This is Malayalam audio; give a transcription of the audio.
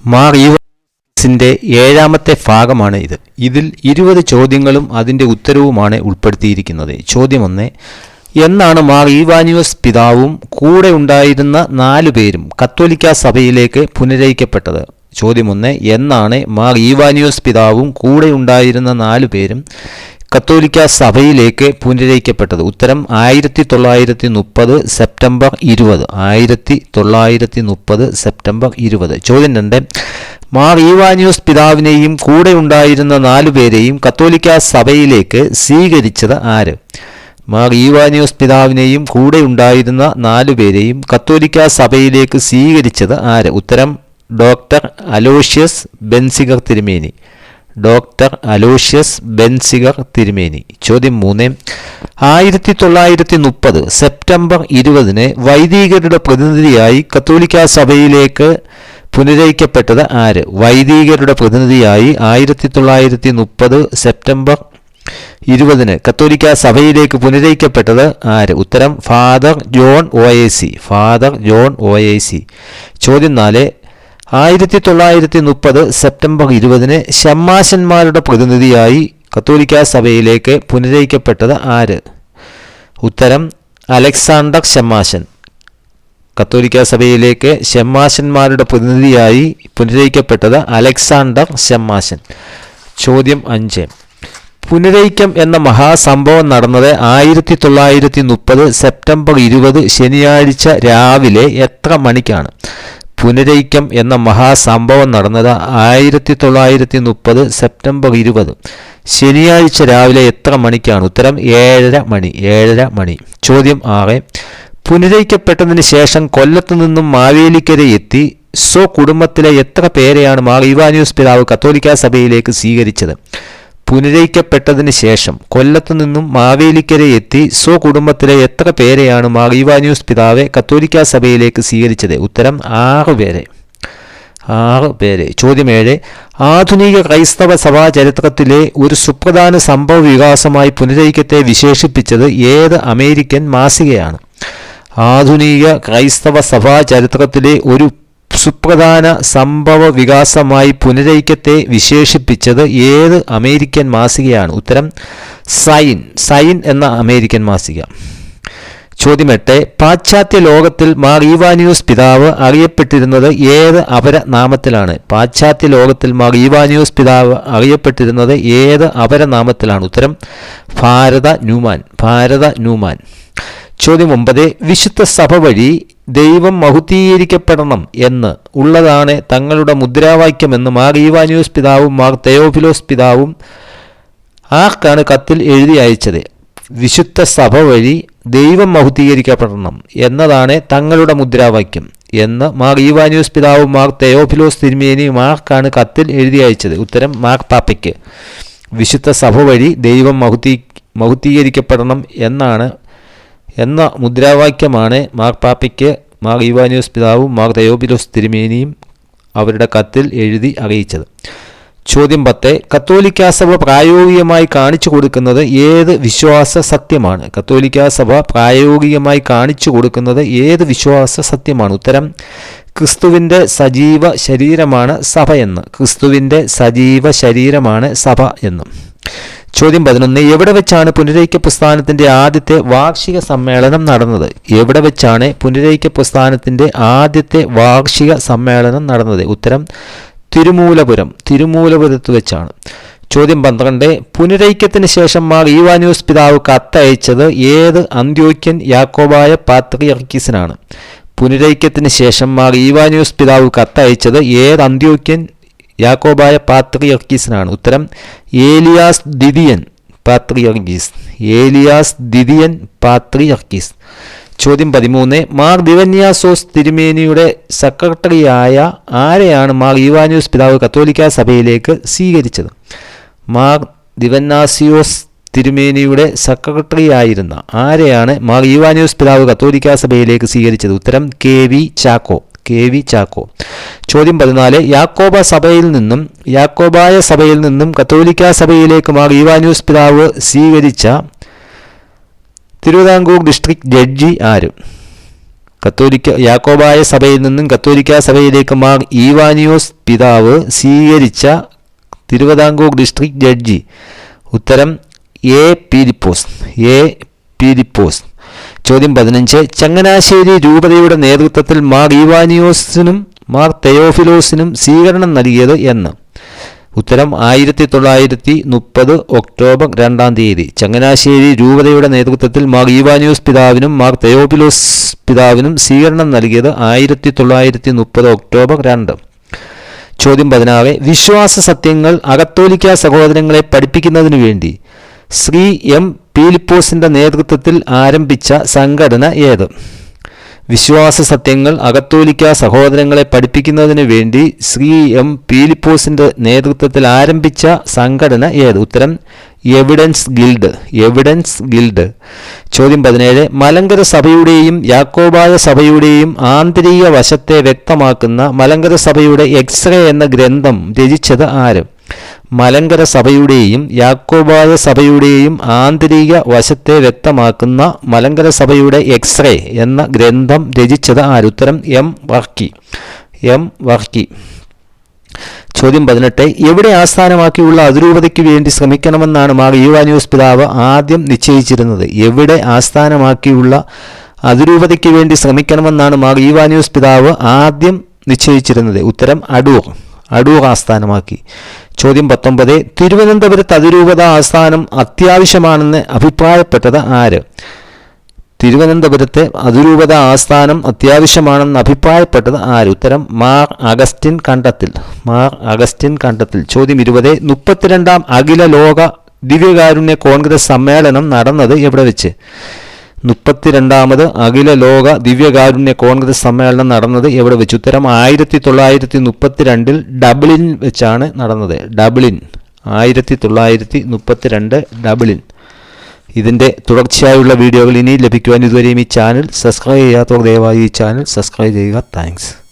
മാർ ഏഴാമത്തെ ഭാഗമാണ് ഇത്. ഇതിൽ ഇരുപത് ചോദ്യങ്ങളും അതിന്റെ ഉത്തരവുമാണ് ഉൾപ്പെടുത്തിയിരിക്കുന്നത്. ചോദ്യം ഒന്ന് എന്നാണ് മാർ ഈവാനിയോസ് പിതാവും കൂടെ ഉണ്ടായിരുന്ന നാലു പേരും കത്തോലിക്ക സഭയിലേക്ക് പുനരയിക്കപ്പെട്ടത്? ചോദ്യം ഒന്ന് എന്നാണ് മാർ ഈവാനിയോസ് പിതാവും കൂടെ ഉണ്ടായിരുന്ന നാലു പേരും കത്തോലിക്ക സഭയിലേക്ക് പുനരയിക്കപ്പെട്ടത്. ഉത്തരം ആയിരത്തി തൊള്ളായിരത്തി മുപ്പത് സെപ്റ്റംബർ ഇരുപത്. ആയിരത്തി തൊള്ളായിരത്തി മുപ്പത് സെപ്റ്റംബർ ഇരുപത്. ചോദ്യം രണ്ട്. മാർ ഈവാനിയോസ് പിതാവിനെയും കൂടെ ഉണ്ടായിരുന്ന നാലുപേരെയും കത്തോലിക്ക സഭയിലേക്ക് സ്വീകരിച്ചത് ആര്? മാർ ഈവാനിയോസ് പിതാവിനെയും കൂടെ ഉണ്ടായിരുന്ന നാലുപേരെയും കത്തോലിക്ക സഭയിലേക്ക് സ്വീകരിച്ചത് ആര്? ഉത്തരം ഡോക്ടർ അലോഷ്യസ് ബെൻസിഗർ തിരുമേനി. ഡോക്ടർ അലോഷ്യസ് ബെൻസിഗർ തിരുമേനി. ചോദ്യം മൂന്ന്. ആയിരത്തി തൊള്ളായിരത്തി മുപ്പത് സെപ്റ്റംബർ ഇരുപതിന് വൈദികരുടെ പ്രതിനിധിയായി കത്തോലിക്ക സഭയിലേക്ക് പുനരയിക്കപ്പെട്ടത് ആര്? വൈദികരുടെ പ്രതിനിധിയായി ആയിരത്തി തൊള്ളായിരത്തി മുപ്പത് സെപ്റ്റംബർ ഇരുപതിന് കത്തോലിക്ക സഭയിലേക്ക് പുനരയിക്കപ്പെട്ടത് ആര്? ഉത്തരം father John O A C. Father John O A C. ചോദ്യം നാല്. ആയിരത്തി തൊള്ളായിരത്തി മുപ്പത് സെപ്റ്റംബർ ഇരുപതിന് ഷമ്മാശന്മാരുടെ പ്രതിനിധിയായി കത്തോലിക്ക സഭയിലേക്ക് പുനരയിക്കപ്പെട്ടത് ആര്? ഉത്തരം അലക്സാണ്ടർ ഷമ്മാശൻ കത്തോലിക്ക സഭയിലേക്ക് ഷമ്മാശന്മാരുടെ പ്രതിനിധിയായി പുനരയിക്കപ്പെട്ടത് അലക്സാണ്ടർ ഷമ്മാശൻ ചോദ്യം അഞ്ച്. പുനരയിക്കം എന്ന മഹാസംഭവം നടന്നത് ആയിരത്തി തൊള്ളായിരത്തി മുപ്പത് സെപ്റ്റംബർ ഇരുപത് ശനിയാഴ്ച രാവിലെ എത്ര മണിക്കാണ്? പുനരൈക്യം എന്ന മഹാസംഭവം നടന്നത് ആയിരത്തി തൊള്ളായിരത്തി മുപ്പത് സെപ്റ്റംബർ ഇരുപത്. ശനിയാഴ്ച രാവിലെ എത്ര മണിക്കാണ്? ഉത്തരം ഏഴര മണി ഏഴര മണി. ചോദ്യം ആറ്. പുനരയിക്കപ്പെട്ടതിന് ശേഷം കൊല്ലത്തു നിന്നും മാവേലിക്കര എത്തി. സ്വ കുടുംബത്തിലെ എത്ര പേരെയാണ് മാർ ഇവാനിയോസ് പിതാവ് കത്തോലിക്ക സഭയിലേക്ക് സ്വീകരിച്ചത്. പുനരയിക്കപ്പെട്ടതിന് ശേഷം കൊല്ലത്തു നിന്നും മാവേലിക്കര എത്തി സ്വ കുടുംബത്തിലെ എത്ര പേരെയാണ് മാർ ഇവാനിയോസ് പിതാവെ കത്തോലിക്ക സഭയിലേക്ക് സ്വീകരിച്ചത്? ഉത്തരം ആറ് പേരെ. ആറ് പേര്. ചോദ്യം ഏഴ്. ആധുനിക ക്രൈസ്തവ സഭാ ചരിത്രത്തിലെ ഒരു സുപ്രധാന സംഭവ വികാസമായി പുനരൈക്യത്തെ വിശേഷിപ്പിച്ചത് ഏത് അമേരിക്കൻ മാസികയാണ്? ആധുനിക ക്രൈസ്തവ സഭാ ചരിത്രത്തിലെ ഒരു സുപ്രധാന സംഭവ വികാസമായി പുനരൈക്യത്തെ വിശേഷിപ്പിച്ചത് ഏത് അമേരിക്കൻ മാസികയാണ്? ഉത്തരം സൈൻ സൈൻ എന്ന അമേരിക്കൻ മാസിക. ചോദ്യം എട്ട് പാശ്ചാത്യ ലോകത്തിൽ മാർ ഈവാന്യൂസ് പിതാവ് അറിയപ്പെട്ടിരുന്നത് ഏത് അപരനാമത്തിലാണ്? പാശ്ചാത്യ ലോകത്തിൽ മാർ ഈവാന്യൂസ് പിതാവ് അറിയപ്പെട്ടിരുന്നത് ഏത് അപരനാമത്തിലാണ്? ഉത്തരം ഭാരത ന്യൂമാൻ ഭാരത ന്യൂമാൻ. ചോദ്യം ഒമ്പത് വിശുദ്ധ സഭ വഴി ദൈവം മഹുദ്ധീകരിക്കപ്പെടണം എന്ന് ഉള്ളതാണ് തങ്ങളുടെ മുദ്രാവാക്യമെന്ന് മാർ ഈവാനിയോസ് പിതാവും മാർ തെയോഫിലോസ് പിതാവും ആർക്കാണ് കത്തിൽ എഴുതി അയച്ചത്. വിശുദ്ധ സഭ വഴി ദൈവം മഹുദ്ധീകരിക്കപ്പെടണം എന്നതാണ് തങ്ങളുടെ മുദ്രാവാക്യം എന്ന് മാർ ഈവാനിയോസ് പിതാവും മാർ തെയോഫിലോസ് തിരുമേനിയും ആർക്കാണ് കത്തിൽ എഴുതി അയച്ചത്. ഉത്തരം മാർ പാപ്പയ്ക്ക്. വിശുദ്ധ സഭ വഴി ദൈവം മഹുദ്ധീ മഹുദ്ധീകരിക്കപ്പെടണം എന്നാണ് എന്ന മുദ്രാവാക്യമാണ് മാർ പാപ്പയ്ക്ക് മാർ ഇവാനിയോസ് പിതാവും മാർ ദയോബിലോസ് തിരുമേനിയും അവരുടെ കത്തിൽ എഴുതി അറിയിച്ചത്. ചോദ്യം പത്ത്. കത്തോലിക്ക സഭ പ്രായോഗികമായി കാണിച്ചു കൊടുക്കുന്നത് ഏത് വിശ്വാസ സത്യമാണ്? കത്തോലിക്ക സഭ പ്രായോഗികമായി കാണിച്ചു കൊടുക്കുന്നത് ഏത് വിശ്വാസ സത്യമാണ്? ഉത്തരം ക്രിസ്തുവിന്റെ സജീവ ശരീരമാണ് സഭ എന്ന്. ക്രിസ്തുവിന്റെ സജീവ ശരീരമാണ് സഭ എന്നും. ചോദ്യം പതിനൊന്ന് എവിടെ വെച്ചാണ് പുനരൈക്യ പ്രസ്ഥാനത്തിന്റെ ആദ്യത്തെ വാർഷിക സമ്മേളനം നടന്നത്? എവിടെ വെച്ചാണ് പുനരൈക്യ പ്രസ്ഥാനത്തിന്റെ ആദ്യത്തെ വാർഷിക സമ്മേളനം നടന്നത്? ഉത്തരം തിരുമൂലപുരം. തിരുമൂലപുരത്ത് വെച്ചാണ്. ചോദ്യം പന്ത്രണ്ട് പുനരൈക്യത്തിന് ശേഷം മാർ ഈവാനിയോസ് പിതാവ് കത്തയച്ചത് ഏത് അന്ത്യോക്യൻ യാക്കോബായ പാത്രിയർക്കീസിനാണ്? പുനരൈക്യത്തിന് ശേഷം മാർ ഈവാനിയോസ് പിതാവ് കത്തയച്ചത് ഏത് അന്ത്യോക്യൻ യാക്കോബായ പാത്രിയർക്കീസിനാണ്. ഉത്തരം ഏലിയാസ് ദിദിയൻ പാത്രിയർക്കീസ്. ഏലിയാസ് ദിദിയൻ പാത്രിയർക്കീസ്. ചോദ്യം പതിമൂന്ന് മാർ ദിവന്യാസോസ് തിരുമേനിയുടെ സെക്രട്ടറിയായ ആരെയാണ് മാർ ഈവാനിയോസ് പിതാവ് കത്തോലിക്ക സഭയിലേക്ക് സ്വീകരിച്ചത്? മാർ ദിവന്നാസിയോസ് തിരുമേനിയുടെ സെക്രട്ടറി ആയിരുന്ന ആരെയാണ് മാർ ഈവാനിയോസ് പിതാവ് കത്തോലിക്ക സഭയിലേക്ക് സ്വീകരിച്ചത്? ഉത്തരം K V Chacko. K V Chacko. ചോദ്യം പതിനാല് യാക്കോബ സഭയിൽ നിന്നും യാക്കോബായ സഭയിൽ നിന്നും കത്തോലിക്ക സഭയിലേക്ക് മാർ ഈവാനിയോസ് പിതാവ് സ്വീകരിച്ച തിരുവിതാംകൂർ ഡിസ്ട്രിക്ട് ജഡ്ജി ആര്? കത്തോലിക്ക യാക്കോബായ സഭയിൽ നിന്നും കത്തോലിക്ക സഭയിലേക്ക് മാർ ഈവാനിയോസ് പിതാവ് സ്വീകരിച്ച തിരുവിതാംകൂർ ഡിസ്ട്രിക്ട് ജഡ്ജി. ഉത്തരം എ പീലിപ്പോസ് എ പീലിപ്പോസ് ചോദ്യം പതിനഞ്ച്. ചങ്ങനാശ്ശേരി രൂപതയുടെ നേതൃത്വത്തിൽ മാർ ഈവാനിയോസിനും മാർ തെയോഫിലോസിനും സ്വീകരണം നൽകിയത് എന്ന്. ഉത്തരം ആയിരത്തി തൊള്ളായിരത്തി മുപ്പത് ഒക്ടോബർ രണ്ടാം തീയതി. ചങ്ങനാശ്ശേരി രൂപതയുടെ നേതൃത്വത്തിൽ മാർ ഈവാനിയോസ് പിതാവിനും മാർ തെയോപിലോസ് പിതാവിനും സ്വീകരണം നൽകിയത് ആയിരത്തി തൊള്ളായിരത്തി മുപ്പത് ഒക്ടോബർ രണ്ട്. ചോദ്യം പതിനാറ്. വിശ്വാസ സത്യങ്ങൾ അകത്തോലിക്ക സഹോദരങ്ങളെ പഠിപ്പിക്കുന്നതിനു വേണ്ടി ശ്രീ എം പീലിപ്പോസിന്റെ നേതൃത്വത്തിൽ ആരംഭിച്ച സംഘടന ഏത്? വിശ്വാസ സത്യങ്ങൾ അകത്തോലിക്ക സഹോദരങ്ങളെ പഠിപ്പിക്കുന്നതിന് വേണ്ടി ശ്രീ എം പീലിപ്പോസിന്റെ നേതൃത്വത്തിൽ ആരംഭിച്ച സംഘടന ഏത്? ഉത്തരം എവിഡൻസ് ഗിൽഡ്. Evidence guild. ചോദ്യം പതിനേഴ്. മലങ്കര സഭയുടെയും യാക്കോബായ സഭയുടെയും ആന്തരിക വശത്തെ വ്യക്തമാക്കുന്ന മലങ്കര സഭയുടെ എക്സ്റേ എന്ന ഗ്രന്ഥം രചിച്ചത് ആര്? മലങ്കര സഭയുടെയും യാക്കോബായ സഭയുടെയും ആന്തരിക വശത്തെ വ്യക്തമാക്കുന്ന മലങ്കര സഭയുടെ എക്സ്റേ എന്ന ഗ്രന്ഥം രചിച്ചത് ആരുത്തരം എം വർക്കി. എം വർക്കി. ചോദ്യം പതിനെട്ട്. എവിടെ ആസ്ഥാനമാക്കിയുള്ള അതിരൂപതയ്ക്ക് വേണ്ടി ശ്രമിക്കണമെന്നാണ് മാർ യുവാന്യൂസ് പിതാവ് ആദ്യം നിശ്ചയിച്ചിരുന്നത്. എവിടെ ആസ്ഥാനമാക്കിയുള്ള അതിരൂപതയ്ക്ക് വേണ്ടി ശ്രമിക്കണമെന്നാണ് മാർ യുവാന്യൂസ് പിതാവ് ആദ്യം നിശ്ചയിച്ചിരുന്നത്. ഉത്തരം അടൂർ. അടൂർ ആസ്ഥാനമാക്കി. ചോദ്യം പത്തൊമ്പത് തിരുവനന്തപുരത്ത് അതിരൂപത ആസ്ഥാനം അത്യാവശ്യമാണെന്ന് അഭിപ്രായപ്പെട്ടത് ആര്? തിരുവനന്തപുരത്തെ അതിരൂപത ആസ്ഥാനം അത്യാവശ്യമാണെന്ന് അഭിപ്രായപ്പെട്ടത് ആര്? ഉത്തരം മാർ അഗസ്റ്റിൻ കണ്ടത്തിൽ. മാർ അഗസ്റ്റിൻ കണ്ടത്തിൽ. ചോദ്യം ഇരുപത് മുപ്പത്തിരണ്ടാം അഖില ലോക ദിവ്യകാരുണ്യ കോൺഗ്രസ് സമ്മേളനം നടന്നത് എവിടെ വെച്ച്? മുപ്പത്തിരണ്ടാമത് അഖില ലോക ദിവ്യകാരുണ്യ കോൺഗ്രസ് സമ്മേളനം നടന്നത് എവിടെ വെച്ച്? ഉത്തരം ആയിരത്തി തൊള്ളായിരത്തി മുപ്പത്തിരണ്ടിൽ ഡബ്ലിൻ വെച്ചാണ് നടന്നത്. ഡബ്ലിൻ. ആയിരത്തി തൊള്ളായിരത്തി മുപ്പത്തിരണ്ട് ഡബ്ലിൻ. ഇതിന്റെ തുടർച്ചയായുള്ള വീഡിയോകൾ ഇനി ലഭിക്കുവാൻ ഇതുവരെയും ഈ ചാനൽ സബ്സ്ക്രൈബ് ചെയ്യാത്തവർ ദയവായി ഈ ചാനൽ സബ്സ്ക്രൈബ് ചെയ്യുക. താങ്ക്സ്.